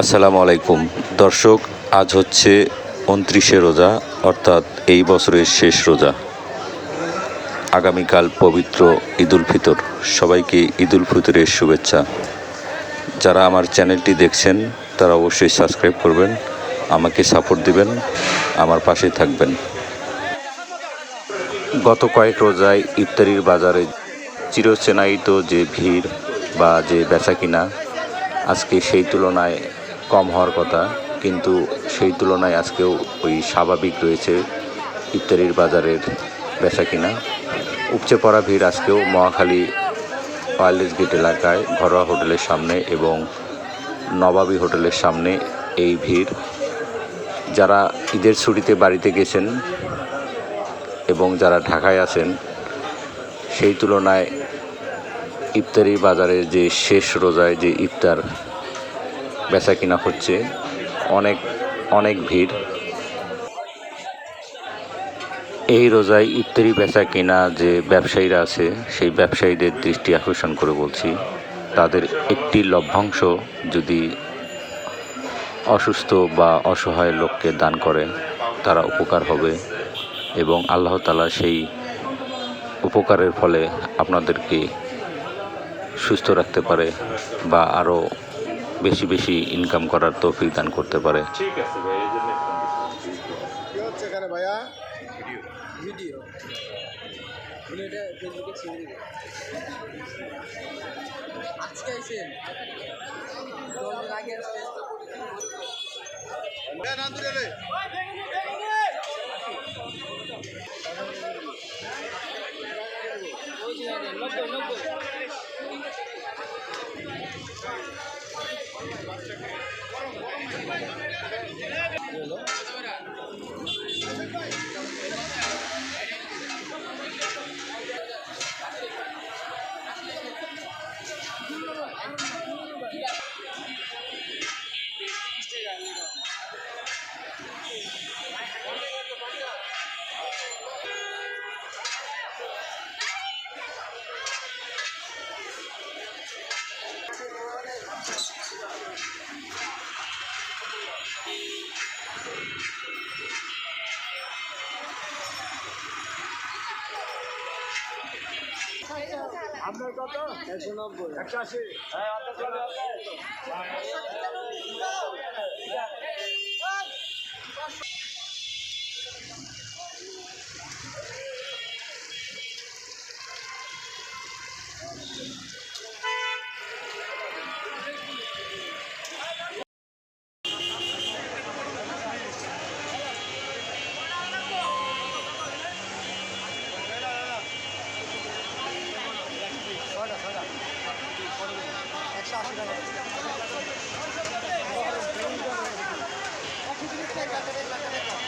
আসসালামু আলাইকুম। দর্শক, আজ হচ্ছে উনত্রিশে রোজা, অর্থাৎ এই বছরের শেষ রোজা। আগামীকাল পবিত্র ঈদুল ফিতর। সবাইকে ঈদুল ফিতরের শুভেচ্ছা। যারা আমার চ্যানেলটি দেখছেন, তারা অবশ্যই সাবস্ক্রাইব করবেন, আমাকে সাপোর্ট দিবেন, আমার পাশে থাকবেন। গত কয়েক রোজায় ইফতারির বাজারে চিরচেনায়িত যে ভিড় বা যে বেচা কিনা, আজকে সেই তুলনায় কম হওয়ার কথা, কিন্তু সেই তুলনায় আজকেও ওই স্বাভাবিক রয়েছে ইফতারির বাজারের বেচা কিনা। উপচে পড়া ভিড় আজকেও মহাখালী ওয়ারলেস গেট এলাকায় ঘরোয়া হোটেলের সামনে এবং নবাবী হোটেলের সামনে এই ভিড়। যারা ঈদের ছুটিতে বাড়িতে গেছেন এবং যারা ঢাকায় আছেন, সেই তুলনায় ইফতারি বাজারের যে শেষ রোজায় যে ইফতার বেচা কিনা হচ্ছে। অনেক অনেক ভিড়। এই রোজায় ইফতারি বেচা কিনা যে ব্যবসায়ীরা আছে, সেই ব্যবসায়ীদের দৃষ্টি আকর্ষণ করে বলছি। তাদের একটি লভ্যাংশ যদি অসুস্থ বা অসহায় লোককে দান করে, তারা উপকার হবে এবং আল্লাহ তালা সেই উপকারের ফলে আপনাদেরকে সুস্থ রাখতে পারে বা আরও বেশি বেশি ইনকাম করার তৌফিক দান করতে পারে। ঠিক আছে ভাই এই জন্য হচ্ছে এখানে ভাইয়া? ভিডিও আজকে আসলে আপনার কত? একশো। নব্বই একশো আশি একশো আশি টাকা এক